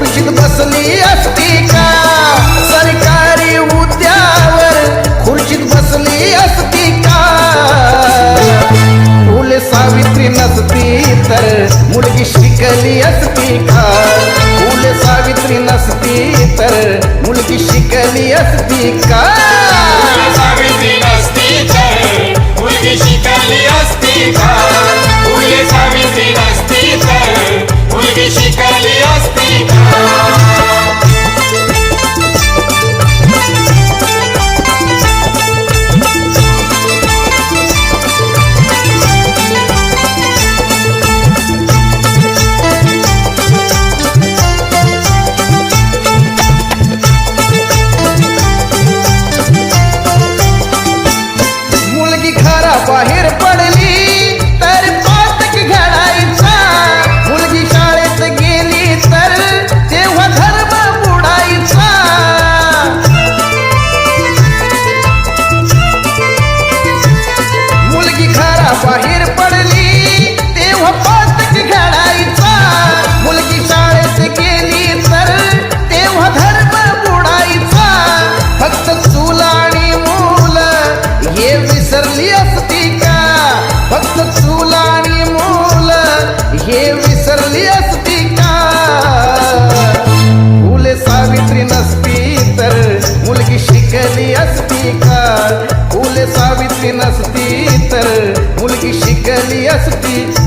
खुर्शीत बसली असती का? सरकारी उद्यावर खुर्शीत बसली असती का? फुले सावित्री नसती तर मुलगी शिकली असती का? फुले सावित्री नसती तर मुलगी शिकली असती का? बाहेर पडली तेव्हा पातक घडायचा. मुलगी शाळेत गेली तर तेव्हा धर्म बुडायचा. फक्त चूल आणि मूल हे विसरली असती का? फक्त चूल आणि मूल हे विसरली असती का? फुले सावित्री नसती तर मुलगी शिकली असती का? फुले सावित्री नसती Yes.